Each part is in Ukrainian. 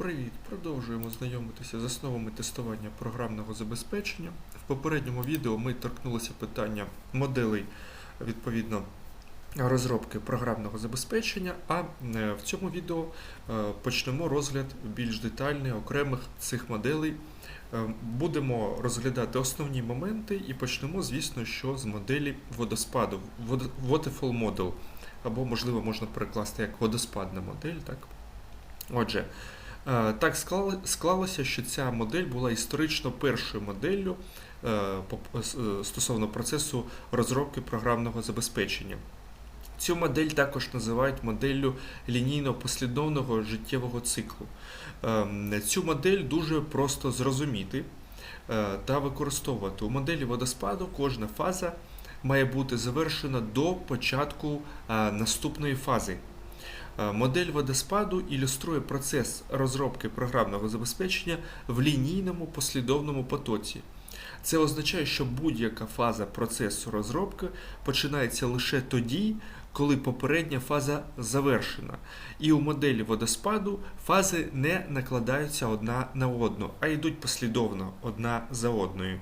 Привіт! Продовжуємо знайомитися з основами тестування програмного забезпечення. В попередньому відео ми торкнулися питання моделей відповідно розробки програмного забезпечення, а е, в цьому відео е, почнемо розгляд більш детальний окремих цих моделей. Е, Будемо розглядати основні моменти і почнемо, звісно, що з моделі водоспаду, Water- Waterfall Model, або, можливо, можна перекласти як водоспадна модель. Так? Отже, так склалося, що ця модель була історично першою моделлю е, е, стосовно процесу розробки програмного забезпечення. Цю модель також називають моделлю лінійно-послідовного життєвого циклу. Ем, Цю модель дуже просто зрозуміти е, та використовувати. У моделі водоспаду кожна фаза має бути завершена до початку е, наступної фази. Е, Модель водоспаду ілюструє процес розробки програмного забезпечення в лінійному послідовному потоці. Це означає, що будь-яка фаза процесу розробки починається лише тоді, коли попередня фаза завершена. І у моделі водоспаду фази не накладаються одна на одну, а йдуть послідовно одна за одною.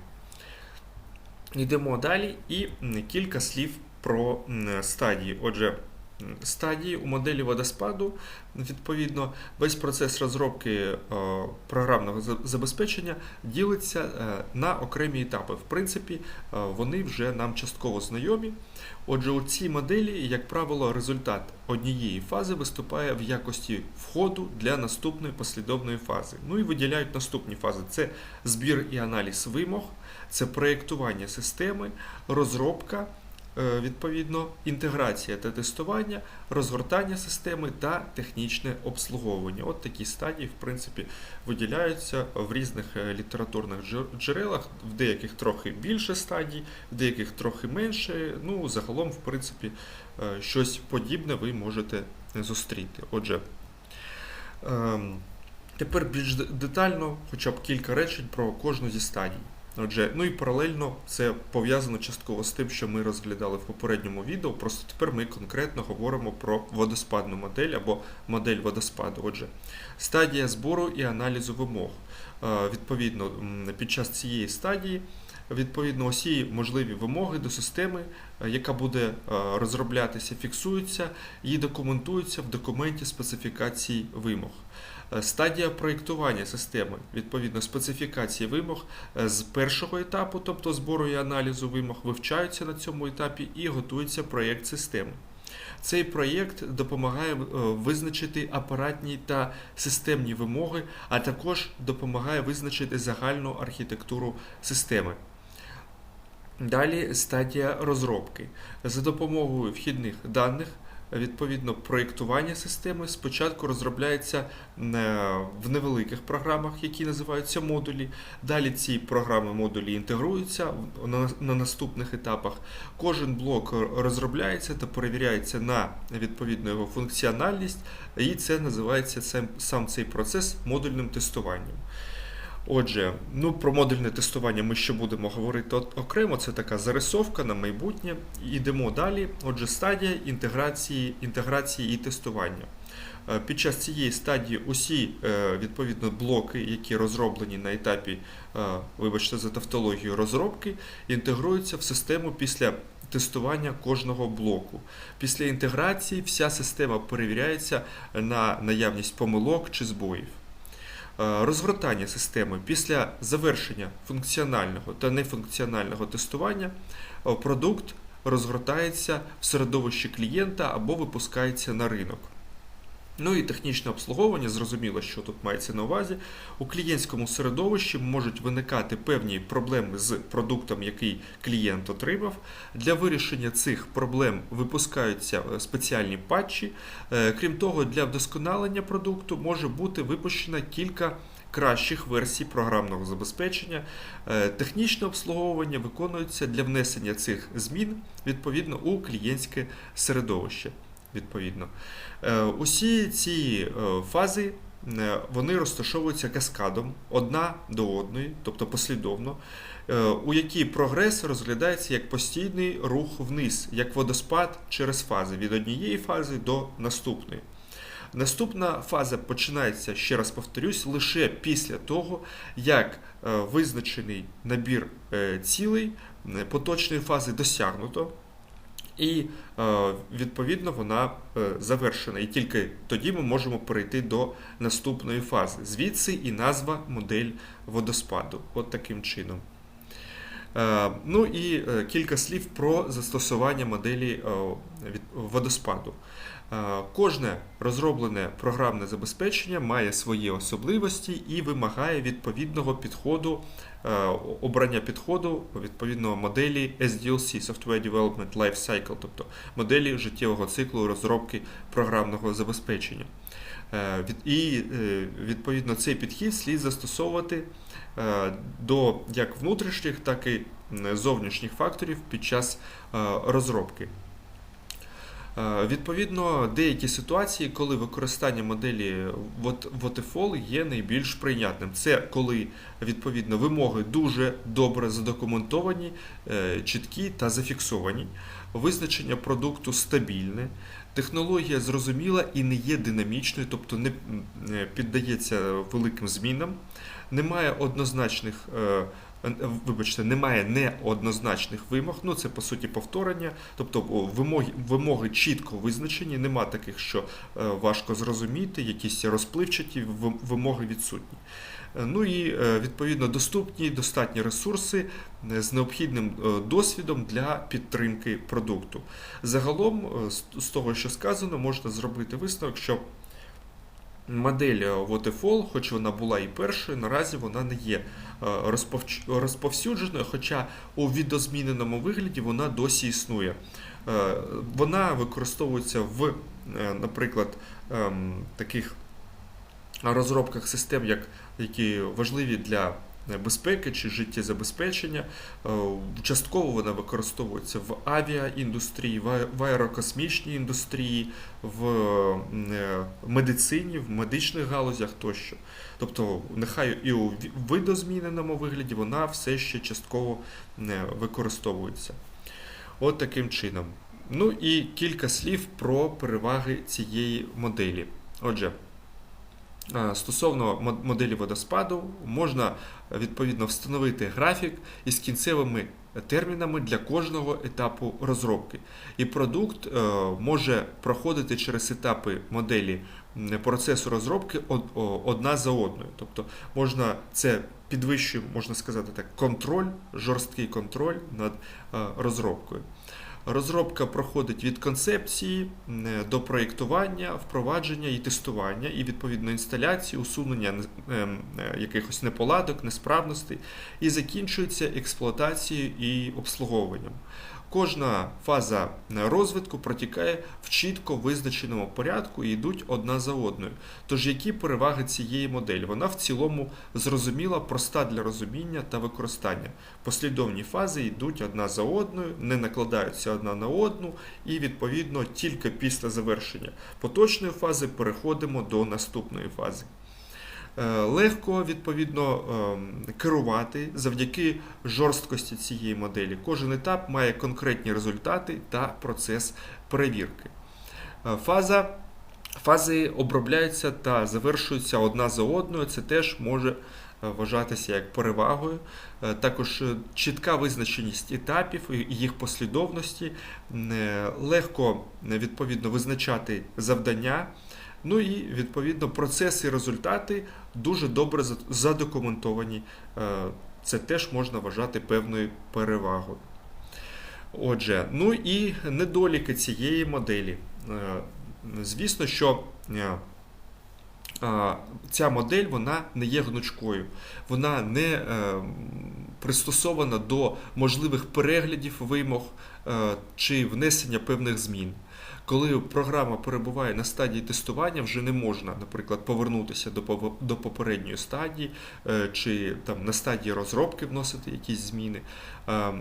Йдемо далі і кілька слів про стадії. Отже, стадії у моделі водоспаду, відповідно, весь процес розробки е, програмного забезпечення ділиться е, на окремі етапи. В принципі, е, вони вже нам частково знайомі. Отже, у цій моделі, як правило, результат однієї фази виступає в якості входу для наступної послідовної фази. Ну і виділяють наступні фази: це збір і аналіз вимог, це проєктування системи, розробка, відповідно, інтеграція та тестування, розгортання системи та технічне обслуговування. От такі стадії, в принципі, виділяються в різних е, літературних джерелах, в деяких трохи більше стадій, в деяких трохи менше. Ну, загалом, в принципі, е, щось подібне ви можете зустріти. Отже, ем, тепер більш детально, хоча б кілька речень про кожну зі стадій. Отже, ну і паралельно це пов'язано частково з тим, що ми розглядали в попередньому відео. Просто тепер ми конкретно говоримо про водоспадну модель або модель водоспаду. Отже, стадія збору і аналізу вимог. Е, Відповідно, під час цієї стадії відповідно усі можливі вимоги до системи, е, яка буде е, розроблятися, фіксуються і документуються в документі специфікації вимог. Е, Стадія проєктування системи, відповідно, специфікації вимог е, з першого етапу, тобто збору і аналізу вимог, вивчаються на цьому етапі і готується проєкт системи. Цей проєкт допомагає е, визначити апаратні та системні вимоги, а також допомагає визначити загальну архітектуру системи. Далі стадія розробки. За допомогою вхідних даних, відповідно, проєктування системи спочатку розробляється е, в невеликих програмах, які називаються модулі. Далі ці програми модулі інтегруються на, на наступних етапах. Кожен блок розробляється та перевіряється на відповідну його функціональність, і це називається сам цей процес модульним тестуванням. Отже, ну про модульне тестування ми ще будемо говорити окремо. Це така зарисовка на майбутнє. Йдемо далі. Отже, стадія інтеграції, інтеграції і тестування. Е, Під час цієї стадії усі е, відповідно блоки, які розроблені на етапі, е, вибачте за тавтологію розробки, інтегруються в систему після тестування кожного блоку. Після інтеграції вся система перевіряється на наявність помилок чи збоїв. Е, Розгортання системи після завершення функціонального та нефункціонального тестування е, продукт розгортається в середовищі клієнта або випускається на ринок. Ну і технічне обслуговування, зрозуміло, що тут мається на увазі. У клієнтському середовищі можуть виникати певні проблеми з продуктом, який клієнт отримав. Для вирішення цих проблем випускаються е, спеціальні патчі. Е, Крім того, для вдосконалення продукту може бути випущено кілька кращих версій програмного забезпечення. Е, Технічне обслуговування виконується для внесення цих змін відповідно у клієнтське середовище. Відповідно. Е, Усі ці е, фази е, вони розташовуються каскадом одна до одної, тобто послідовно, у якій прогрес розглядається як постійний рух вниз, як водоспад через фази від однієї фази до наступної. Наступна фаза починається, ще раз повторюсь, лише після того, як визначений набір цілей поточної фази досягнуто. І е, відповідно вона е, завершена. І тільки тоді ми можемо перейти до наступної фази. Звідси і назва модель водоспаду. От таким чином. Е, Ну і кілька слів про застосування моделі водоспаду. Е, Кожне розроблене програмне забезпечення має свої особливості і вимагає відповідного підходу, е, обрання підходу відповідного моделі SDLC Software Development Life Cycle, тобто моделі життєвого циклу розробки програмного забезпечення. Е, І відповідно цей підхід слід застосовувати до як внутрішніх, так і зовнішніх факторів під час розробки. Е, Відповідно, деякі ситуації, коли використання моделі Wat- Waterfall є найбільш прийнятним. Це коли відповідно вимоги дуже добре задокументовані, е, чіткі та зафіксовані, визначення продукту стабільне, технологія зрозуміла і не є динамічною, тобто не е, піддається великим змінам, немає однозначних. Е, Вибачте, немає неоднозначних вимог, ну це по суті повторення, тобто вимоги, вимоги чітко визначені, нема таких, що е, важко зрозуміти, якісь розпливчаті вимоги відсутні. Е, Ну і відповідно доступні достатні ресурси з необхідним досвідом для підтримки продукту. Загалом, з того, що сказано, можна зробити висновок, що модель е, Waterfall, хоч вона була і першою, наразі вона не є е, розповсюдженою, хоча у відозміненому вигляді вона досі існує. Е, Вона використовується в, наприклад, ем, таких розробках систем, як, які важливі для безпеки чи життєзабезпечення. Е, Частково вона використовується в авіаіндустрії, в аерокосмічній індустрії, в е, медицині, в медичних галузях тощо. Тобто, нехай і у видозміненому вигляді вона все ще частково е, використовується. От таким чином. Ну і кілька слів про переваги цієї моделі. Отже, е, стосовно моделі водоспаду, можна е, відповідно встановити графік із кінцевими термінами для кожного етапу розробки. І продукт е, може проходити через етапи моделі процесу розробки одна за одною. Тобто можна це підвищує, можна сказати так, контроль, жорсткий контроль над е, розробкою. Розробка проходить від концепції до проєктування, впровадження і тестування, і відповідно інсталяції, усунення ем, е, якихось неполадок, несправностей, і закінчується експлуатацією і обслуговуванням. Кожна фаза розвитку протікає в чітко визначеному порядку і йдуть одна за одною. Тож які переваги цієї моделі? Вона в цілому зрозуміла, проста для розуміння та використання. Послідовні фази йдуть одна за одною, не накладаються одна на одну, і відповідно тільки після завершення поточної фази переходимо до наступної фази. Е, Легко відповідно ем, керувати завдяки жорсткості цієї моделі. Кожен етап має конкретні результати та процес перевірки. Е, Фаза, фази обробляються та завершуються одна за одною. Це теж може е, вважатися як перевагою. Також чітка визначеність етапів і їх послідовності, легко відповідно визначати завдання. Ну і відповідно процеси і результати дуже добре задокументовані. Е, Це теж можна вважати певною перевагою. Отже, ну і недоліки цієї моделі. Е, Звісно, що е, ця модель вона не є гнучкою, вона не пристосована до можливих переглядів вимог чи внесення певних змін. Коли програма перебуває на стадії тестування, вже не можна, наприклад, повернутися до, до попередньої стадії, е, чи там на стадії розробки вносити якісь зміни е,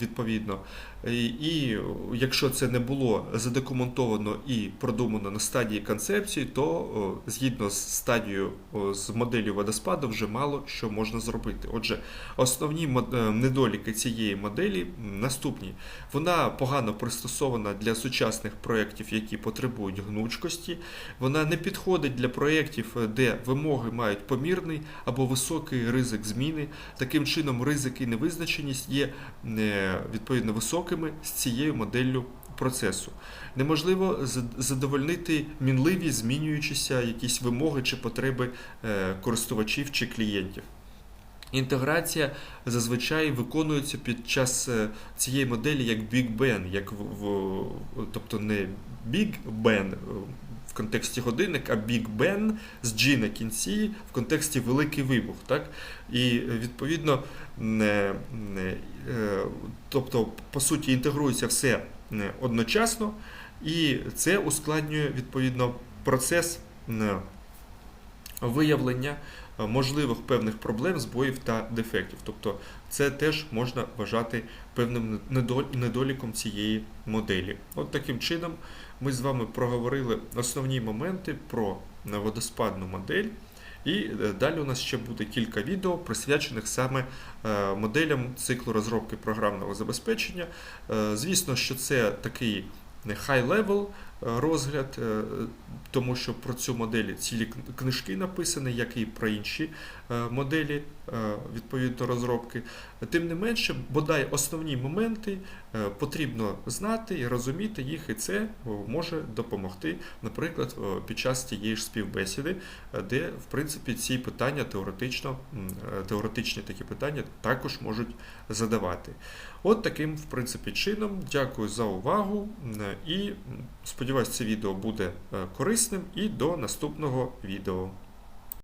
відповідно. І, і якщо це не було задокументовано і продумано на стадії концепції, то згідно з стадією з моделлю водоспаду вже мало що можна зробити. Отже, основні е, недоліки цієї моделі наступні. Вона погано пристосована для сучасних проєктів проєктів, які потребують гнучкості. Вона не підходить для проєктів, е, де вимоги мають помірний або високий ризик зміни. Таким чином, ризик і невизначеність є е, відповідно високими з цією моделлю процесу. Неможливо задовольнити мінливі змінюючіся якісь вимоги чи потреби е, користувачів чи клієнтів. Інтеграція зазвичай виконується під час е, цієї моделі як Big Bang, як в, в- тобто не Big Bang е, в контексті годинник, а Big Bang з G на кінці в контексті Великий Вибух. Так? І е, відповідно, не, не, тобто, по суті, інтегрується все одночасно, і це ускладнює відповідно процес виявлення можливих певних проблем, збоїв та дефектів. Тобто це теж можна вважати певним недоліком цієї моделі. От таким чином ми з вами проговорили основні моменти про е, водоспадну модель. І е, далі у нас ще буде кілька відео, присвячених саме е, моделям циклу розробки програмного забезпечення. Е, Звісно, що це такий не high-level е, розгляд, е, тому що про цю модель цілі книжки написані, як і про інші е, моделі е, відповідно розробки. Тим не менше, бодай основні моменти потрібно знати і розуміти їх, і це може допомогти, наприклад, під час тієї ж співбесіди, де в принципі ці питання теоретично, теоретичні такі питання також можуть задавати. От таким, в принципі, чином. Дякую за увагу і м, сподіваюсь, це відео буде е, корисним і до наступного відео.